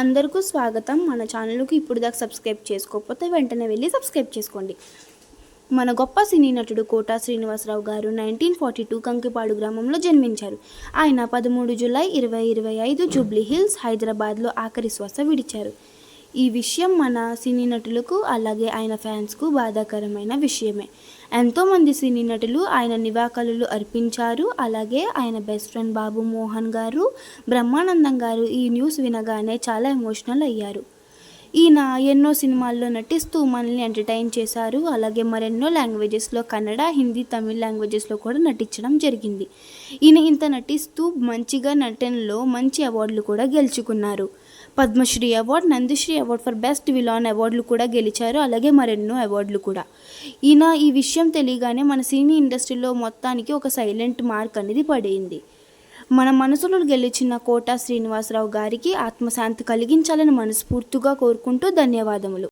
అందరికీ స్వాగతం. మన ఛానల్కి ఇప్పుడు దాకా సబ్స్క్రైబ్ చేసుకోకపోతే వెంటనే వెళ్ళి సబ్స్క్రైబ్ చేసుకోండి. మన గొప్ప సినీ నటుడు కోటా శ్రీనివాసరావు గారు నైన్టీన్ ఫార్టీ టూ కంకిపాడు గ్రామంలో జన్మించారు. ఆయన పదమూడు జూలై ఇరవై ఇరవై ఐదు జూబ్లీ హిల్స్ హైదరాబాద్లో ఆఖరి శ్వాస విడిచారు. ఈ విషయం మన సినీ నటులకు అలాగే ఆయన ఫ్యాన్స్కు బాధాకరమైన విషయమే. ఎంతోమంది సినీ నటులు ఆయన నివాకలు అర్పించారు. అలాగే ఆయన బెస్ట్ ఫ్రెండ్ బాబు మోహన్ గారు బ్రహ్మానందం గారు ఈ న్యూస్ వినగానే చాలా ఎమోషనల్ అయ్యారు. ఈయన ఎన్నో సినిమాల్లో నటిస్తూ మనల్ని ఎంటర్టైన్ చేశారు. అలాగే మరెన్నో లాంగ్వేజెస్లో కన్నడ హిందీ తమిళ్ లాంగ్వేజెస్లో కూడా నటించడం జరిగింది. ఈయన ఇంత నటిస్తూ మంచిగా నటనలో మంచి అవార్డులు కూడా గెలుచుకున్నారు. పద్మశ్రీ అవార్డ్ నందిశ్రీ అవార్డ్ ఫర్ బెస్ట్ విలాన్ అవార్డులు కూడా గెలిచారు. అలాగే మరెన్నో అవార్డులు కూడా. ఈయన ఈ విషయం తెలియగానే మన సినీ ఇండస్ట్రీలో మొత్తానికి ఒక సైలెంట్ మార్క్ అనేది పడింది. మన మనసులో గెలిచిన కోట శ్రీనివాసరావు గారికి ఆత్మశాంతి కలిగించాలని మనస్ఫూర్తిగా కోరుకుంటూ ధన్యవాదములు.